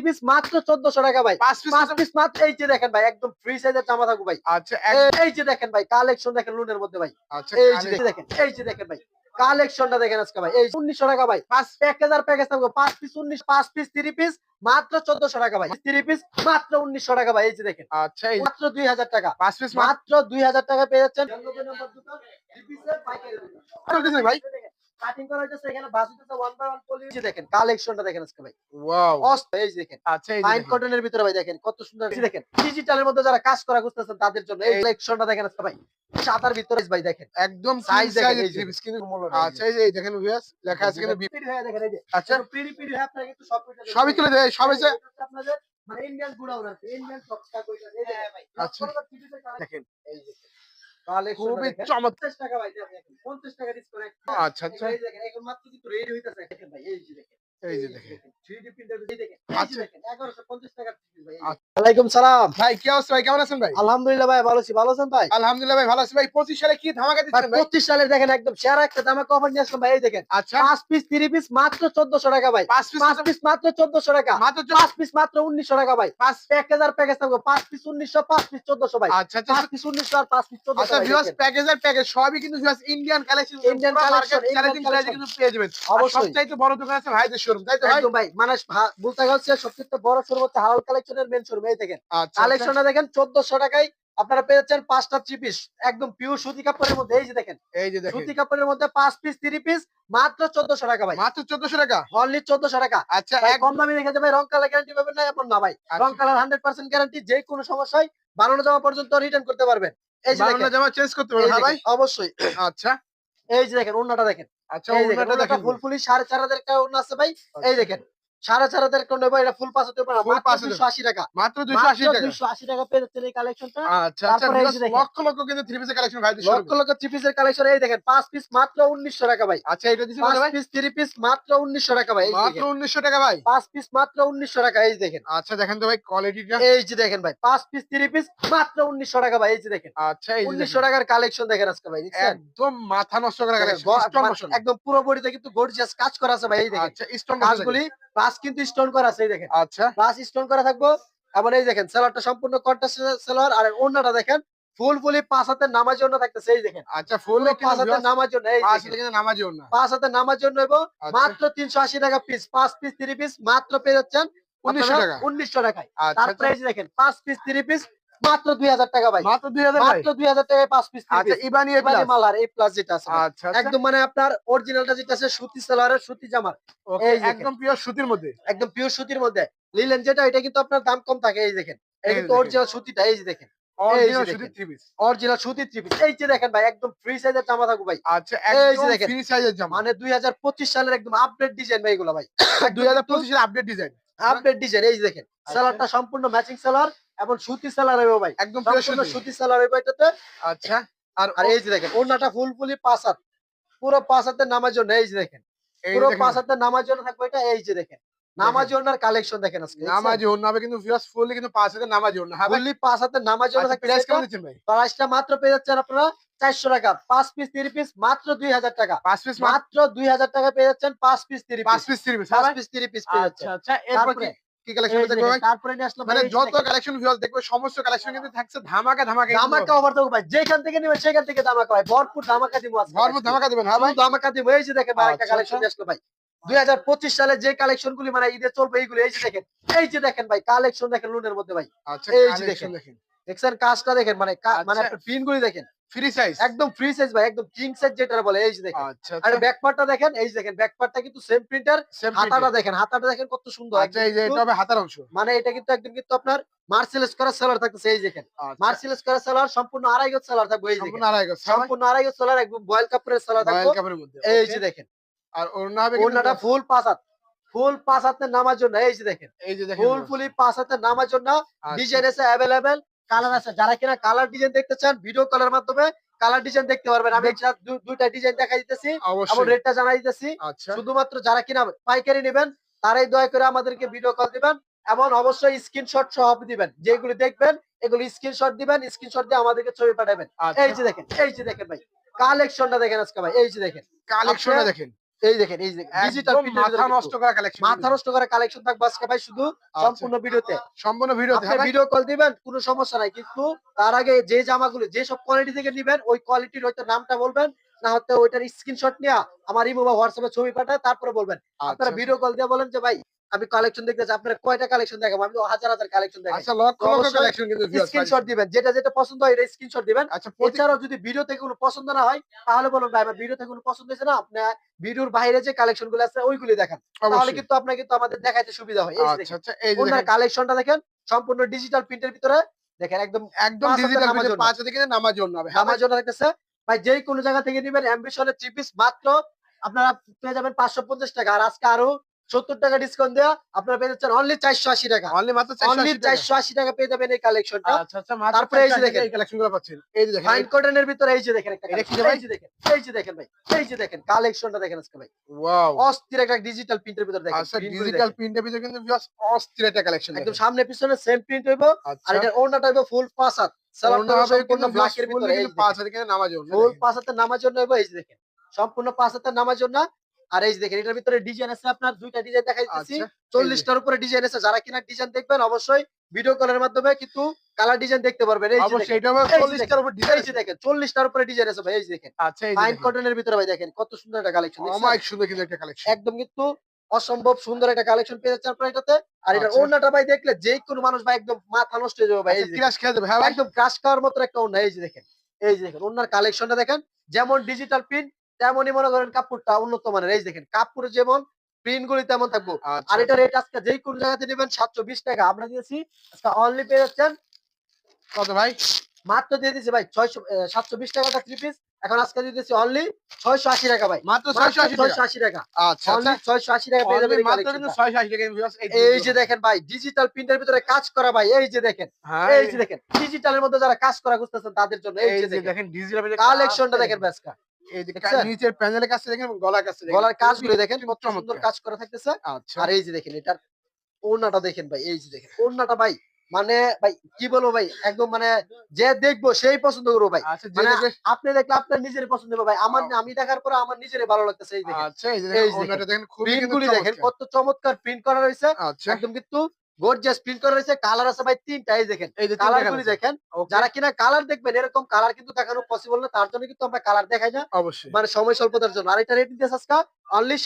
Piece মাত্র চোদ্দশো টাকা ভাই। পাঁচ পিস মাত্র এই যে দেখেন ভাই একদম ফ্রি সাইজের জামা থাকব ভাই। আচ্ছা এক- এই- যে দেখেন ভাই কালেকশন দেখেন লুনের মধ্যে ভাই। আচ্ছা এই যে দেখেন এই যে দেখেন ভাই কালেকশনটা দেখেন আজকে ভাই। এই উনিশশো টাকা ভাই। পাঁচ প্যাকেজ আর প্যাকেজ থাকবে পাঁচ পিস উনিশ পাঁচ পিস থ্রি পিস মাত্র চোদ্দশো টাকা ভাই। থ্রি পিস মাত্র উনিশশো টাকা ভাই এই যে দেখেন। আচ্ছা মাত্র দুই হাজার টাকা। পাঁচ পিস মাত্র দুই হাজার টাকা পেয়ে যাচ্ছেন। ভাই। কাটিং করা হচ্ছে এখানে বাসিতে ওয়ান বাই ওয়ান পলি দেখেন কালেকশনটা দেখেন আজকে ভাই। ওয়াও এই দেখেন আচ্ছা এই ফাইন কটনের ভিতরে ভাই দেখেন কত সুন্দর দেখেন ডিজিটালের মধ্যে যারা কাজ করা খুঁজতেছেন তাদের জন্য এই কালেকশনটা দেখেন আজকে ভাই। সাদার ভিতরে ভাই দেখেন একদম সাইজ দেখেন, দেখেন এই কিন্তু মূল্য আচ্ছা এই দেখেন ভিউয়ার্স লেখা আছে কিন্তু বি- পিড়ি হয়ে দেখেন এই যে। আচ্ছা। পিড়ি পিড়ি হয়ে আপনারা কিন্তু সব সবই তুলে দেয় সবই যে আপনাদের মানে ইন্ডিয়ান গুড়াউন আছে ইন্ডিয়ান সবটা কইটা এই দেখেন ভাই আচ্ছা। দেখেন এই যে কালেকশন খুবই চমৎকার 50 টাকা ভাই দেখেন 50 টাকা ডিসকাউন্ট আচ্ছা আচ্ছা। এই দেখেন। এখন মাত্র কিন্তু রেডি হইতাছে দেখেন ভাই এই যে দেখেন এই যে দেখেন 3D প্রিন্টার এই দেখেন এই আচ্ছা। যে দেখেন। 1150 টাকা ভাই আচ্ছা। সালাম। ভাই কি অবস্থা ভাই? কেমন আছেন ভাই? আলহামদুলিল্লাহ ভাই ভালো আছি। ভালো আছেন ভাই? আলহামদুলিল্লাহ ভাই ভালো আছি ভাই। পঁচিশ সালে কি ধামাকা দিচ্ছেন ভাই 25 সালের দেখেন একদম সেরা একটা দামে কভার নিয়ে আসলাম ভাই এই দেখেন। আচ্ছা। পাঁচ পিস থ্রি পিস মাত্র 1400 টাকা ভাই। পাঁচ পিস মাত্র 1400 টাকা। মাত্র চো- পিস মাত্র 1900 টাকা ভাই। পাঁচ প্যাকেজ প্যাকেজ থাকবে। পাঁচ পিস 1900 পাঁচ পিস 1400 ভাই। আচ্ছা আচ্ছা। পিস 1900 আর পাঁচ পিস 1400 আচ্ছা ভিউয়ার্স। প্যাকেজ সবই কিন্তু viewers Indian collection Indian collection. কিন্তু পেয়ে যাবেন। অবশ্যই। অবশ্যই। সবচাইতে বড় দোকান আছে ভাইদের শোরুম তাই তো ভাই? একদম ভাই মানে বলতে হচ্ছে সবচেয়ে বড় শোরুম হচ্ছে হালাল কালেকশনের মেন শোরুম এই দেখেন। আচ্ছা কালেকশনটা দেখেন 1400 টাকায় আপনারা পেয়ে যাচ্ছেন পাঁচটা থ্রি পিস একদম পিওর সুতি কাপড়ের মধ্যে এই যে দেখেন। এই যে সুতি কাপড়ের মধ্যে পাঁচ পিস থ্রি পিস মাত্র 1400 টাকা ভাই। মাত্র 1400 টাকা? অনলি 1400 টাকা। আচ্ছা কম দামে রেখে যাবে রং কালার গ্যারান্টি পাবেন না এমন না ভাই। আচ্ছা। রং কালার হান্ড্রেড পার্সেন্ট গ্যারান্টি যে কোনো সমস্যায় বানানো যাওয়া পর্যন্ত রিটার্ন করতে পারবেন। এই যে দেখেন, জামা চেঞ্জ করতে পারবেন ভাই? অবশ্যই। আচ্ছা। এই যে দেখেন ওন্নাটা দেখেন। আচ্ছা ওনাটা দেখেন ফুল ফুলি সাড়ে চার হাজার টাকা ওন্না আছে ভাই? আচ্ছা। এই দেখেন। সাড়ে চার হাজার টাকা নেব এটা ফুল পাস হতে পারে। মাত্র দুশো আশি টাকা। মাত্র 280 টাকা। দুশো আশি টাকা পেয়ে যাচ্ছেন এই কালেকশনটা আচ্ছা আচ্ছা। লক্ষ লক্ষ কিন্তু থ্রি পিসের কালেকশন ভাইদের লক্ষ লক্ষ থ্রি পিসের কালেকশন এই দেখেন পাঁচ পিস মাত্র উনিশশো টাকা ভাই। আচ্ছা এটা দিছি পাঁচ পিস থ্রি পিস মাত্র উনিশশো টাকা ভাই মাত্র। 1900 টাকা ভাই। পাঁচ পিস মাত্র উনিশশো টাকা এই দেখেন। আচ্ছা দেখেন তো ভাই কোয়ালিটিটা এই যে দেখেন ভাই পাঁচ পিস থ্রি পিস মাত্র উনিশশো টাকা ভাই এই যে দেখেন। আচ্ছা উনিশশো। টাকার কালেকশন দেখেন আজকে ভাই একদম মাথা নষ্ট করে কালেকশন বসানো একদম পুরো বডিতে কিন্তু গর্জিয়াস কাজ করা আছে ভাই এই দেখেন। আচ্ছা স্টোন কাজগুলি কিন্তু স্টোন করা আছে এই দেখেন। আচ্ছা। স্টোন করা থাকব। এই দেখেন সেলারটা সম্পূর্ণ সেলার আর দেখেন ফুল ফুলি পাঁচ হাতে নামার জন্য থাকতেছে এই দেখেন। আচ্ছা ফুল পাঁচ হাতে নামার জন্য নামার না পাঁচ হাতে নামার জন্য এবং আচ্ছা। মাত্র তিনশো আশি টাকা পিস পাঁচ পিস থ্রি পিস মাত্র পেয়ে যাচ্ছেন 1900 টাকা। উনিশশো টাকায়। আচ্ছা তারপরে দেখেন পাঁচ পিস থ্রি পিস মাত্র দুই হাজার টাকা ভাই। মাত্র 2000 মাত্র দুই হাজার টাকায় পাঁচ পিস আচ্ছা ইবানি এ প্লাস মালার এই প্লাস যেটা আছে। আচ্ছা আচ্ছা। একদম মানে আপনার অরিজিনালটা যেটা আছে সুতি সালোয়ারের সুতি জামার এই একদম পিওর সুতির মধ্যে? একদম পিওর সুতির মধ্যে। লিলেন যেটা এটা কিন্তু আপনার দাম কম থাকে এই দেখেন। কিন্তু অরিজিনাল সুতিটা এই যে দেখেন। অরিজিনাল সুতির থ্রি পিস অরিজিনাল সুতির থ্রি পিস এই যে দেখেন ভাই একদম ফ্রি সাইজের জামা থাকব ভাই। আচ্ছা এই যে দেখেন। ফ্রি সাইজের জামা। মানে সালের একদম আপডেট ডিজাইন ভাই এগুলো ভাই। 2025 এর আপডেট ডিজাইন আপডেট ডিজাইন এই যে দেখেন। আচ্ছা। সালোয়ারটা সম্পূর্ণ ম্যাচিং সালোয়ার। এবং সুতি সালোয়ার হবে ভাই। একদম সুতি। সালোয়ার হবে এটাতে। আচ্ছা আর আর এই যে দেখেন ওড়নাটা ফুল ফুলি পাঁচ হাত। পুরো পাঁচ হাতের নামার জন্য এই যে দেখেন। পুরো পাঁচ হাতের নামার জন্য থাকবে এটা এই যে দেখেন। নামাজ কালেকশন দেখেন আজকে নামাজি হবে কিন্তু ভিউয়ার্স ফুললি কিন্তু পাঁচ হাজার নামাজি হ্যাঁ ফুললি পাঁচ হাতের নামার জন্য আচ্ছা থাকবে প্রাইস কেমন দিচ্ছেন ভাই? প্রাইসটা মাত্র পেয়ে যাচ্ছেন আপনারা চারশো টাকা। পাঁচ পিস থ্রি পিস মাত্র দুই হাজার টাকা। পাঁচ পিস মাত্র মাত্র দুই হাজার টাকা পেয়ে যাচ্ছেন পাঁচ পিস থ্রি পাঁচ পিস পিস থ্রি পিস পাঁচ পিস থ্রি পিস পেয়ে যাচ্ছেন। আচ্ছা এরপর তারপরে কি কালেকশন দেখব ভাই দেখেন, তারপরে নিয়ে আসলাম মানে ভাই, এই যে যত কালেকশন ভিউয়ার্স দেখব সমস্ত কালেকশন কিন্তু থাকছে ধামাকা ধামাকা ধামাকা ওভার দেবো ভাই যেখান থেকে নেবেন সেখান থেকে ধামাকা ভাই ভরপুর ধামাকা দিব আজকে। ভরপুর ধামাকা দিবেন হ্যাঁ ভাই? ধামাকা দিব। এই যে দেখেন ভাই একটা আচ্ছা, কালেকশন আচ্ছা। আসলো ভাই। দুই হাজার পঁচিশ সালে যে কালেকশন গুলি মানে ঈদে চলবে এইগুলো এই যে দেখেন এই যে দেখেন ভাই কালেকশন দেখেন লুনের মধ্যে ভাই। আচ্ছা এই যে দেখেন। দেখেন। দেখছেন কাজটা দেখেন মানে কা- মানে আচ্ছা। পিন গুলি দেখেন। ফ্রি সাইজ একদম ফ্রি সাইজ ভাই একদম কিং সাইজ যেটা বলে এই যে দেখেন। আচ্ছা আর আচ্ছা ব্যাক পার্টটা দেখেন এই যে দেখেন ব্যাক পার্টটা কিন্তু সেম প্রিন্টার হাতাটা দেখেন হাতাটা দেখেন কত সুন্দর। আচ্ছা এই যে এটা হবে হাতার অংশ। মানে এটা কিন্তু একদম কিন্তু আপনার মার্সেলেস করা সেলার থাকতেছে এই দেখেন। আচ্ছা। মার্সেলেস করা সেলার সম্পূর্ণ আড়াই গজ সেলার থাকবে এই সম্পূর্ণ দেখেন। আড়াই গজ সম্পূর্ণ আড়াই গজ সেলার একদম বয়েল কাপড়ের সেলার থাকবে। কাপের মধ্যে এই যে দেখেন। আর ওড়না হবে ওনাটা ফুল পাঁচ হাত। ফুল হাতের নামার জন্য এই যে দেখেন। এই যে দেখেন ফুল ফুলি হাতের নামার জন্য আচ্ছা। ডিজাইন আছে অ্যাভেলেবেল কালার আছে। যারা কিনা কালার ডিজাইন দেখতে চান ভিডিও কলের মাধ্যমে কালার ডিজাইন দেখতে পারবেন। আমি দুইটা ডিজাইন দেখা দিতেছি এবং রেটটা জানাই দিতেছি। আচ্ছা। শুধুমাত্র যারা কিনা পাইকারি নেবেন তারাই দয়া করে আমাদেরকে ভিডিও কল দিবেন এবং অবশ্যই স্ক্রিনশট সহ দিবেন। যেগুলো দেখবেন এগুলো স্ক্রিনশট দিবেন স্ক্রিনশট দিয়ে আমাদেরকে ছবি পাঠাবেন। আচ্ছা। এই যে দেখেন এই যে দেখেন ভাই। কালেকশনটা দেখেন আজকে ভাই এই যে দেখেন। কালেকশনটা দেখেন। এই দেখেন এই ডিজিটাল মাথা নষ্ট করা কালেকশন মাথা নষ্ট করা কালেকশন থাকবে আজকে ভাই শুধু সম্পূর্ণ ভিডিওতে। সম্পূর্ণ ভিডিও ভিডিও কল দিবেন কোনো সমস্যা নাই কিন্তু তার আগে যে জামাগুলো যে সব কোয়ালিটি থেকে নিবেন ওই কোয়ালিটির হয়তো নামটা বলবেন না হয়তো ওইটার স্ক্রিনশট নিয়ে আমার ইমো বা হোয়াটসঅ্যাপে ছবি পাঠায় তারপরে বলবেন। আপনারা ভিডিও কল দিয়ে বলেন যে ভাই আমি কালেকশন দেখতে চাই আপনারা কয়টা কালেকশন দেখাবো? আমি হাজার হাজার কালেকশন দেখাই। আচ্ছা লক্ষ লক্ষ কালেকশন কিন্তু স্ক্রিনশট দিবেন যেটা যেটা পছন্দ হয় এটা স্ক্রিনশট দিবেন। আচ্ছা এছাড়াও যদি ভিডিও থেকে কোনো পছন্দ না হয় তাহলে বলুন ভাই আমার ভিডিও থেকে কোনো পছন্দ হয়েছে না? আপনি ভিডিওর বাইরে যে কালেকশনগুলো আছে ওইগুলি দেখেন। তাহলে কিন্তু আপনার কিন্তু আমাদের দেখাইতে সুবিধা হয়। আচ্ছা আচ্ছা এই যে ওনার কালেকশনটা দেখেন সম্পূর্ণ ডিজিটাল প্রিন্টের ভিতরে। দেখেন একদম একদম ডিজিটাল জন্য। পাঁচ কিনে নামার জন্য হবে আমার জন্য দেখতেছে। ভাই যে কোনো জায়গা থেকে নিবেন অ্যাম্বিশনের থ্রি পিস মাত্র আপনারা পেয়ে যাবেন পাঁচশো পঞ্চাশ টাকা। আর আজকে আরও সত্তর টাকা ডিসকাউন্ট দেওয়া আপনারা পেয়ে যাচ্ছেন অনলি চারশো আশি টাকা অনলি মাত্র অনলি 480 টাকা। চারশো আশি টাকা পেয়ে যাবেন এই কালেকশনটা আচ্ছা আচ্ছা তারপরে এই যে দেখেন। এই কালেকশনগুলো পাচ্ছেন এই যে দেখেন ফাইন কটনের ভিতরে এই যে দেখেন একটা এটা? এই যে দেখেন এই যে দেখেন ভাই এই যে দেখেন কালেকশনটা দেখেন আজকে ভাই ওয়াও অস্থির একটা ডিজিটাল প্রিন্টের ভিতরে দেখেন আচ্ছা ডিজিটাল। প্রিন্টের ভিতরে কিন্তু viewers অস্থির একটা কালেকশন একদম সামনে পিছনে সেম প্রিন্ট হইবো আর হইবো ফুল পাঁচ হাত সম্পূর্ণ ব্ল্যাকের ফুল ভিতরে পাঁচ নামার জন্য ফুল। পাঁচ নামার জন্য হইবো এই যে দেখেন সম্পূর্ণ পাঁচ হাতের নামার জন্য আর এই দেখেন এটার ভিতরে ডিজাইন আছে আপনার দুইটা ডিজাইন দেখাই দিচ্ছি আচ্ছা চল্লিশটার উপরে ডিজাইন আছে। যারা কিনা ডিজাইন দেখবেন অবশ্যই ভিডিও কলের মাধ্যমে কিন্তু কালার ডিজাইন দেখতে পারবেন। এই যে অবশ্যই দেখেন, এটা হবে এই যে 40 টার উপর ডিজাইন দেখেন চল্লিশটার উপরে ডিজাইন আছে ভাই এই দেখেন। আচ্ছা ফাইন কটনের ভিতরে ভাই দেখেন কত সুন্দর একটা কালেকশন সুন্দর কিন্তু একটা কালেকশন একদম কিন্তু অসম্ভব সুন্দর একটা কালেকশন পেয়ে যাচ্ছে আপনারা এটাতে। আর এটার আচ্ছা। ওড়নাটা ভাই দেখলে যে কোনো মানুষ ভাই একদম মাথা নষ্ট হয়ে যাবে ভাই। ক্রাশ খেয়ে হ্যাঁ একদম ক্রাশ খাওয়ার মতো একটা ওড়না এই যে দেখেন এই যে দেখেন ওড়নার কালেকশনটা দেখেন যেমন ডিজিটাল প্রিন্ট তেমনই মনে করেন কাপড়টা উন্নত মানের। এই দেখেন কাপড় যেমন প্রিন্ট গুলি তেমন থাকব। আচ্ছা। আর এটা রেট আজকে যেই কোনো জায়গাতে নেবেন সাতশো বিশ টাকা। আমরা দিয়েছি আজকে অনলি পেয়ে যাচ্ছেন কত ভাই? মাত্র দিয়ে দিয়েছি ভাই ছয়শো সাতশো বিশ টাকাটা থ্রি পিস এখন আজকে দিয়ে দিয়েছি অনলি ছয়শো আশি টাকা ভাই। মাত্র ছয়শো আশি টাকা? আচ্ছা আচ্ছা। ছয়শো আশি টাকা পেয়ে যাবেন এই মাত্র কিন্তু collectionটা। 680 টাকা viewers এই এই যে দেখেন। ভাই ডিজিটাল প্রিন্টের ভিতরে কাজ করা ভাই এই যে দেখেন। হ্যাঁ। এই যে দেখেন ডিজিটালের মধ্যে যারা কাজ করা খুঁজতেছেন তাদের জন্য এই যে দেখেন। দেখেন ডিজিটাল কালেকশনটা দেখেন ব্যাসকা এই যে নিচের প্যানেলের কাছে দেখেন গলার কাছে গলার কাজগুলো দেখেন কত সুন্দর কাজ করা থাকতেছে। আচ্ছা। আর এই যে দেখেন এটার ওড়নাটা দেখেন ভাই এই যে দেখেন। ওড়নাটা ভাই মানে ভাই কি বলব ভাই একদম মানে যে দেখব সেই পছন্দ করব ভাই। আচ্ছা মানে আপনি দেখলে আপনার নিজের পছন্দ হবে ভাই। আমার আমি দেখার পরে আমার নিজের ভালো লাগতেছে এই দেখেন। আচ্ছা। কত চমৎকার প্রিন্ট করা রয়েছে। একদম কিন্তু গর্জিয়াস প্রিন্ট করা রয়েছে কালার আছে ভাই তিনটা এই দেখেন। এই যে দেখেন যারা কিনা কালার দেখবেন এরকম কালার কিন্তু দেখানো পসিবল না তার জন্য কিন্তু আমরা কালার দেখাই না। অবশ্যই। মানে সময় স্বল্পতার জন্য। আর এটা রেট আজকে অনলি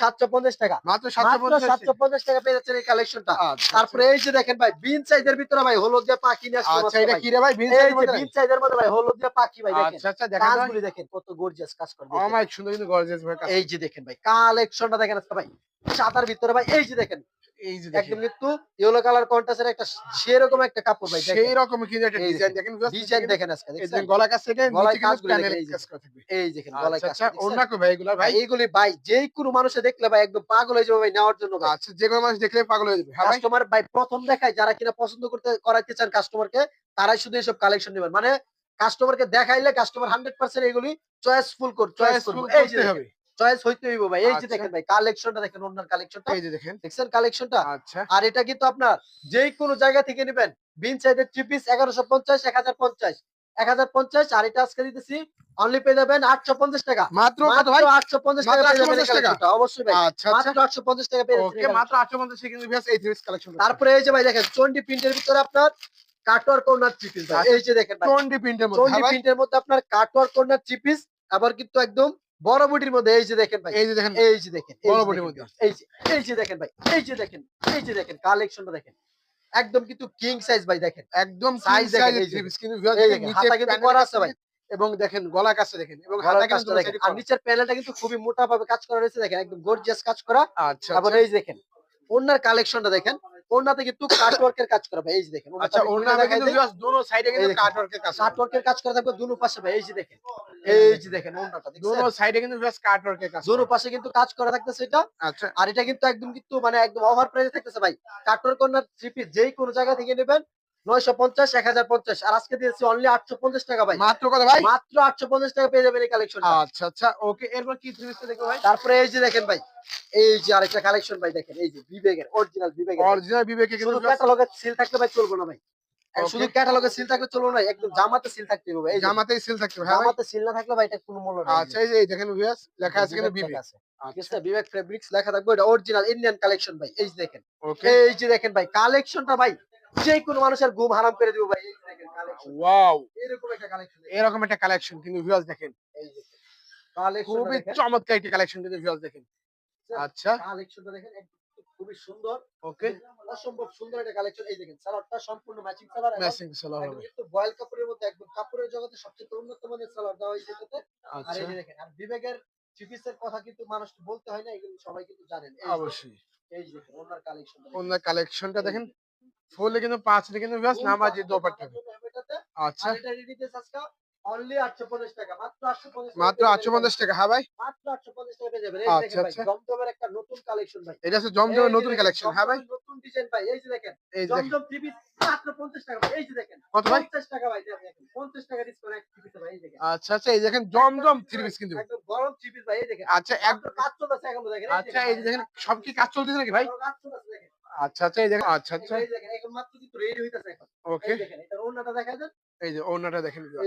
টাকা। মাত্র মাত্র 750 টাকা পেয়ে যাচ্ছেন এই কালেকশনটা আচ্ছা তারপরে এই যে দেখেন ভাই বিন সাইজের ভিতরে ভাই হলুদ দিয়ে পাখি নিয়ে আসছে আচ্ছা এটা ভাই। কি রে ভাই বিন সাইজের মধ্যে? বিন সাইজের মধ্যে ভাই হলুদ দিয়ে পাখি ভাই দেখেন। আচ্ছা আচ্ছা দেখেন কাজগুলি দেখেন কত গর্জিয়াস কাজ করে দেখেন। সুন্দর কিন্তু গর্জিয়াস ভাই এই যে দেখেন ভাই কালেকশনটা দেখেন আজকে ভাই। সাদার ভিতরে ভাই এই যে দেখেন এই যে একদম কিন্তু ইয়েলো কালার কন্ট্রাস্টের একটা সেরকম একটা কাপড় ভাই সেই রকম কিন্তু একটা ডিজাইন দেখেন ডিজাইন দেখেন। দেখেন আজকে এই যে গলার কাছ থেকে গলায় নিচে কিন্তু কাজগুলো দেখেন, প্যানেলে এই যে। কাজ থাকবে এই দেখেন গলায় আচ্ছা কাজ আচ্ছা দেখছেন? কো ভাই এগুলা ভাই ভাই? এইগুলি ভাই যেই কোনো মানুষে দেখলে ভাই একদম পাগল হয়ে যাবে ভাই নেওয়ার জন্য আচ্ছা যে কোনো মানুষ দেখলে পাগল হয়ে যাবে। হ্যাঁ ভাই। কাস্টমার ভাই প্রথম দেখায় যারা কিনা পছন্দ করতে করাইতে চান কাস্টমারকে তারাই শুধু এসব কালেকশন নেবেন। মানে কাস্টমারকে দেখাইলে কাস্টমার হান্ড্রেড পার্সেন্ট এগুলি চয়েসফুল কর চয়েস করব। এই যে চয়েস হইতে হইব ভাই। এই যে আচ্ছা। দেখেন ভাই কালেকশনটা দেখেন অন্যার কালেকশনটা এই যে দেখেন। দেখছেন কালেকশনটা আচ্ছা। আর এটা কিন্তু আপনার কোনো জায়গা থেকে নেবেন। বিন সাইডের থ্রি পিস এগারোশো পঞ্চাশ এক হাজার পঞ্চাশ। এক হাজার পঞ্চাশ আর এটা আজকে দিতেছি অনলি পেয়ে যাবেন আটশো পঞ্চাশ টাকা। মাত্র কত ভাই? আটশো পঞ্চাশ টাকা মাত্র পেয়ে যাবেন এই 850 টাকা? অবশ্যই ভাই। আচ্ছা আচ্ছা। মাত্র আটশো পঞ্চাশ টাকা পেয়ে যাচ্ছেন ওকে মাত্র 850 থেকে কিন্তু এই থ্রি কালেকশন তারপরে এই যে ভাই দেখেন চন্ডি প্রিন্টের ভিতরে আপনার কাটওয়ার কর্নার থ্রি পিস। এই যে দেখেন ভাই। টোয়েন্টি প্রিন্টের মধ্যে চন্ডি? প্রিন্টের মধ্যে আপনার কাটওয়ার কর্নার থ্রি পিস আবার কিন্তু একদম বড় বুটির মধ্যে এই যে দেখেন ভাই এই যে দেখেন এই যে দেখেন বড় বুটির মধ্যে। এই যে এই যে দেখেন ভাই এই যে দেখেন এই যে দেখেন কালেকশনটা দেখেন। একদম কিন্তু কিং সাইজ ভাই দেখেন একদম সাইজ দেখেন, হাতা কিন্তু করা আছে ভাই। এবং দেখেন গলার কাছে দেখেন এবং হাতা কিন্তু দেখেন। আর নিচের প্যানেলটা কিন্তু খুবই মোটা ভাবে কাজ করা রয়েছে দেখেন একদম গর্জিয়াস কাজ করা। আচ্ছা আবার আচ্ছা। এই যে দেখেন ওনার কালেকশনটা দেখেন ওনাতে কিন্তু কাটওয়ার্কের কাজ করা ভাই এই যে দেখেন আচ্ছা কিন্তু জাস্ট দোনো সাইডে কিন্তু। কাটওয়ার্কের কাজ কাটওয়ার্কের কাজ করা থাকবে দুনো পাশে ভাই এই যে দেখেন। এই যে দেখেন ওনাটা দোনো সাইডে কিন্তু জাস্ট কাটওয়ার্কের কাজ দুনো। পাশে কিন্তু কাজ করা থাকতেছে এটা। আচ্ছা। আর এটা কিন্তু একদম কিন্তু মানে একদম ওভার প্রাইসে থাকতেছে ভাই। কাটওয়ার্ক ওনার থ্রি পিস যেই কোনো জায়গা থেকে নেবেন নয়শো পঞ্চাশ এক হাজার পঞ্চাশ। আর আজকে দিয়েছি অনলি আটশো পঞ্চাশ টাকা ভাই। মাত্র কত ভাই? মাত্র আটশো পঞ্চাশ টাকা পেয়ে যাবেন এই কালেকশন আচ্ছা আচ্ছা ওকে এরপর কি দেখো ভাই? তারপরে এই যে দেখেন ভাই এই যে আরেকটা কালেকশন ভাই দেখেন এই যে বিবেকের অরিজিনাল বিবেকের অরিজিনাল বিবেকে কিন্তু শুধু viewers ক্যাটালগের সিল থাকলে ভাই চলবে না ভাই। শুধু ক্যাটালগে সিল থাকলে চলবে না একদম জামাতে সিল থাকতে হবে এই জামাতেই সিল থাকতে হবে হ্যাঁ জামাতে সিল না থাকলে ভাই এটা কোনো মূল্য নেই। আচ্ছা এই যে দেখেন ভিউয়ার্স লেখা আছে কিন্তু আছে। বিবেক ফেব্রিক্স লেখা থাকবে এটা অরিজিনাল ইন্ডিয়ান কালেকশন ভাই এই যে দেখেন। এই যে দেখেন ভাই কালেকশনটা ভাই যে কোনো মানুষের ঘুম হারাম করে দিব ভাই ওয়াও এরকম একটা কালেকশন এরকম একটা কালেকশন কিন্তু ভিউয়ার্স দেখেন। এই যে কালেকশন খুবই চমৎকার একটি কালেকশন কিন্তু ভিউয়ার্স দেখেন। আচ্ছা কালেকশনটা দেখেন খুবই সুন্দর। ওকে অসম্ভব সুন্দর একটা কালেকশন এই দেখেন সালোয়ারটা সম্পূর্ণ ম্যাচিং সালোয়ার ম্যাচিং সালোয়ার হবে। কিন্তু বয়েল কাপড়ের মধ্যে একদম কাপড়ের জগতে সবচেয়ে উন্নত মানের সালোয়ার দেওয়া হয়েছে এটাতে। আর আচ্ছা। এই দেখেন আর বিবেকের চিপিসের কথা কিন্তু মানুষ বলতে হয় না এগুলো সবাই কিন্তু জানেন। অবশ্যই। এই যে দেখেন ওনার কালেকশন অন্য কালেকশনটা দেখেন। ফুলে কিন্তু পাঁচ কিন্তু ভিউয়ার্স নামাজি আচ্ছা। আর এটা রেডি দিস আজকে অনলি 850 টাকা মাত্র 850 মাত্র পেয়ে আটশো যাবেন। পঞ্চাশ টাকা হ্যাঁ ভাই। মাত্র 850 টাকা পেয়ে এই দেখেন আচ্ছা, ভাই আচ্ছা। জমজমের একটা নতুন কালেকশন ভাই। এটা হচ্ছে জমজমের নতুন কালেকশন হ্যাঁ ভাই। নতুন ডিজাইন ভাই এই যে দেখেন। এই যে দেখেন জমজম থ্রি মাত্র 50 টাকা এই যে দেখেন। কত ভাই? 50 টাকা ভাই দেখেন 50 টাকা ডিসকাউন্ট এক থ্রি ভাই এই দেখেন। আচ্ছা আচ্ছা এই দেখেন জমজম থ্রি পিস কিন্তু। একদম গরম থ্রি পিস ভাই এই দেখেন। আচ্ছা একদম কাজ চলতেছে এখন দেখেন আচ্ছা এই দেখেন সব কি কাজ চলতেছে নাকি ভাই? কাজ চলতেছে আচ্ছা আচ্ছা এই দেখেন আচ্ছা আচ্ছা। এই দেখেন এখন মাত্র কিন্তু রেডি হইতাছে এখন। ওকে দেখেন এটা ওন্নাটা দেখা যান এই যে ওনাটা দেখেন দেখেন,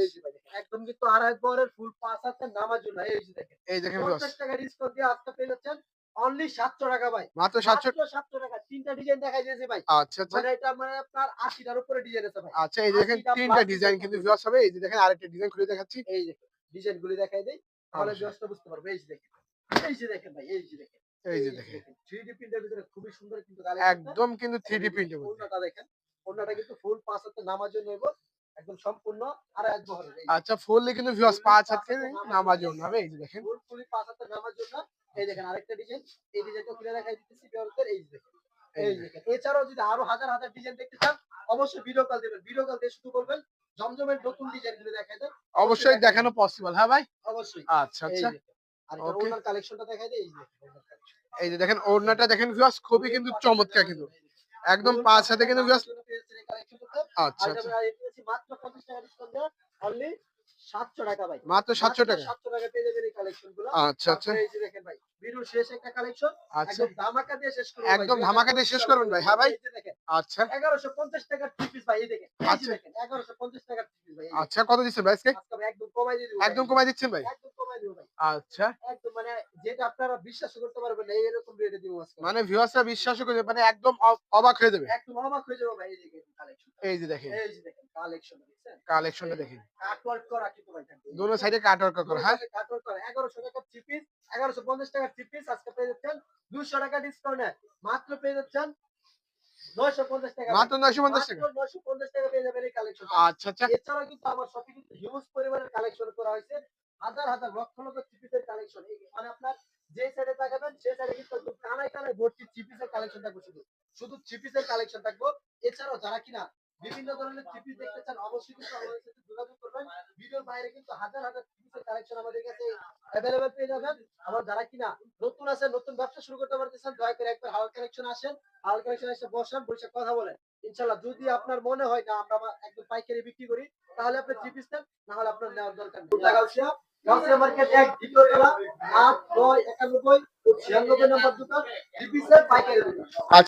একদম কিন্তু আড়াই বরের ফুল পাঁচ হাতে নামার জন্য এই যে দেখেন। এই দেখেন viewers। পঞ্চাশ টাকা ডিসকাউন্ট দিয়ে আজকে পেয়ে যাচ্ছেন অনলি সাতশো টাকা ভাই। মাত্র সাতশো সাতশো টাকা তিনটা ডিজাইন দেখাই দিয়েছে ভাই। আচ্ছা আচ্ছা। মানে এটা মানে আপনার আশিটার উপরে ডিজাইন আছে ভাই। আচ্ছা এই দেখেন তিনটা ডিজাইন কিন্তু ভিউয়ার্স হবে। এই যে দেখেন আরেকটা ডিজাইন খুলে দেখাচ্ছি। এই যে ডিজাইন গুলি দেখাই দেই। তাহলে অবশ্যই। ব্যস্ত বুঝতে পারবে। এই যে দেখেন এই যে দেখেন ভাই এই যে দেখেন। এই যে দেখেন। থ্রি ডি প্রিন্টের ভিতরে খুবই সুন্দর কিন্তু একদম কিন্তু থ্রি ডি প্রিন্টের মধ্যে ওন্নাটা দেখেন ওন্নাটা কিন্তু ফুল পাঁচ হাতে নামার জন্য হইব একদম সম্পূর্ণ আর এক বহরের আচ্ছা ফুললি কিন্তু ভিউয়ার্স পাঁচ হাত নামার জন্য হবে এই যে দেখেন। ফুল ফুলি পাঁচ হাতে নামার জন্য এই দেখেন আরেকটা ডিজাইন এই ডিজাইনটা খুলে দেখাই দিতেছি বিয়ারদের এই যে দেখেন এই দেখেন। এছাড়াও যদি আরও হাজার হাজার ডিজাইন দেখতে চান অবশ্যই ভিডিও কল দেবেন ভিডিও কল দিয়ে শুধু বলবেন জমজমের নতুন ডিজাইনগুলো দেখাই দেন অবশ্যই দেখানো পসিবল হ্যাঁ ভাই? অবশ্যই। আচ্ছা আচ্ছা। আর এটা কালেকশনটা দেখাই দেই? এই যে দেখেন ওড়নাটা দেখেন ভিউয়ার্স খুবই কিন্তু চমৎকার কিন্তু। একদম পাঁচ হাতে কিন্তু ভিউয়ার্স। আচ্ছা আচ্ছা। আমরা রেট দিয়েছি মাত্র 50 টাকা ডিসকাউন্ট দেওয়া অনলি 700 টাকা ভাই। মাত্র সাতশো টাকা। 700 টাকা পেয়ে যাবেন এই কালেকশন আচ্ছা আচ্ছা। এই যে দেখেন ভাই ভিডিও শেষ একটা কালেকশন আচ্ছা। একদম ধামাকা দিয়ে শেষ করব একদম ধামাকা দিয়ে শেষ করবেন ভাই, হ্যাঁ ভাই? আচ্ছা। 1150 টাকার থ্রি পিস ভাই এই দেখেন আচ্ছা। দেখেন 1150 টাকার থ্রি পিস ভাই আচ্ছা কত দিচ্ছেন ভাই আজকে? একদম কমাই দিয়ে একদম কমাই দিচ্ছেন ভাই? একদম ভাই আচ্ছা। একদম মানে যেটা আপনারা বিশ্বাস করতে পারবেন না এরকম রেটে দিব মানে ভিউয়ার্সরা বিশ্বাস করে মানে একদম অবাক হয়ে যাবে। একদম অবাক হয়ে যাব ভাই এই দেখেন কালেকশন এই যে দেখেন। এই যে দেখেন কালেকশন দেখছেন? কালেকশনটা দেখেন। কাটওয়ার্ক করা কিন্তু ভাই থাকবে। সাইডে কাটওয়ার্ক করা হ্যাঁ? কাটওয়ার্ক করা 1100 টাকা থ্রি 1150 টাকা থ্রি আজকে পেয়ে যাচ্ছেন 200 টাকা ডিসকাউন্টে মাত্র পেয়ে যাচ্ছেন 950 টাকা। মাত্র নয়শো পঞ্চাশ টাকা। মাত্র 950 টাকা পেয়ে যাবেন এই কালেকশন আচ্ছা আচ্ছা। এছাড়াও কিন্তু আমার শপে কিন্তু হিউজ পরিমাণের কালেকশন করা হয়েছে। হাজার হাজার লক্ষ লক্ষ চিপিসের কালেকশন মানে আপনার যে সাইডে তাকাবেন সেই সাইডে কিন্তু কানায় কানায় ভর্তি চিপিসের কালেকশন থাকবে শুধু। শুধু চিপিসের কালেকশন থাকব। এছাড়াও যারা কিনা বিভিন্ন ধরনের চিপিস দেখতে চান, অবশ্যই কিন্তু আমাদের সাথে যোগাযোগ করবেন। ভিডিওর বাইরে কিন্তু হাজার হাজার চিপিসের কালেকশন আমাদের কাছে অ্যাভেলেবেল পেয়ে যাবেন। আবার যারা কিনা নতুন আছে নতুন ব্যবসা শুরু করতে পারতেছেন, দয়া করে একবার হাওয়াল কালেকশন আসেন। হাওয়াল কালেকশন এসে বসেন, বসে কথা বলেন। ইনশাল্লাহ যদি আপনার মনে হয় না আমরা আমার একদম পাইকারি বিক্রি করি, তাহলে আপনি চিপিস নেন, না হলে আপনার নেওয়ার দরকার নেই। গাউসিয়া মার্কেট এক দ্বিতীয় তলা আট নয় একানব্বই ছিয়ানব্বই নম্বর দোকান দোকান